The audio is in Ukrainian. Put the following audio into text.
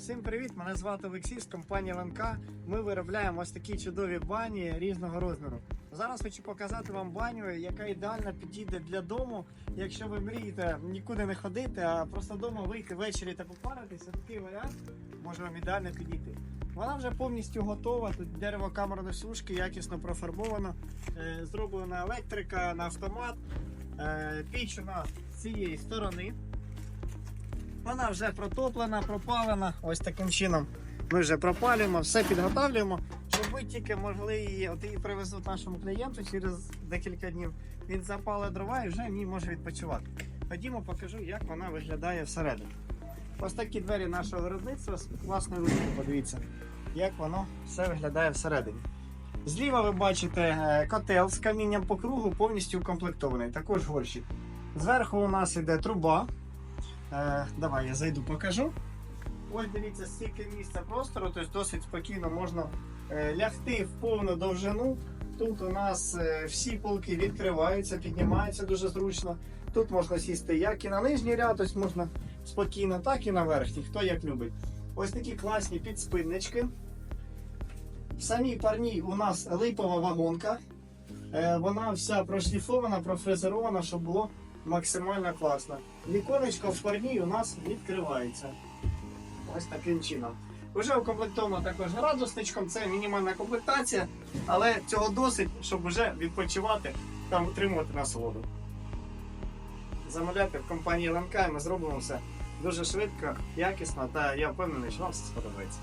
Всім привіт! Мене звати Олексій з компанії ЛНК. Ми виробляємо ось такі чудові бані різного розміру. Зараз хочу показати вам баню, яка ідеально підійде для дому. Якщо ви мрієте нікуди не ходити, а просто вдома вийти ввечері та попаритися, такий варіант може вам ідеально підійти. Вона вже повністю готова. Тут дерево камерної сушки, якісно профарбовано, е, зроблена електрика на автомат. Е, Піч у нас з цієї сторони. Вона вже протоплена, пропалена. Ось таким чином. Ми вже пропалюємо, все підготовлюємо, щоб ви тільки могли її, от її привезуть нашому клієнту через декілька днів. Він запалить дрова і вже в ній може відпочивати. Ходімо, покажу, як вона виглядає всередині. Ось такі двері нашого виробництва з класною виставкою, подивіться, як воно все виглядає всередині. Зліва ви бачите е, котел з камінням по кругу, повністю укомплектований. Також горщик. Зверху у нас іде труба. Е, давай я зайду покажу. Ось дивіться, стільки місця простору, тобто досить спокійно можна е, лягти в повну довжину. Тут у нас е, всі полки відкриваються, піднімаються дуже зручно. Тут можна сісти як і на нижній ряд, тобто можна спокійно, так і на верхній, хто як любить. Ось такі класні підспиннички. В самій парній у нас липова вагонка. Вона вся прошліфована, профрезерована, щоб було максимально класно. Віконечко в парній у нас відкривається. Ось таким чином. Вже укомплектовано також градусничком, це мінімальна комплектація, але цього досить, щоб вже відпочивати та отримувати насолоду. Замовляйте в компанії ЛНК і ми зробимо все дуже швидко, якісно та я впевнений, що вам все сподобається.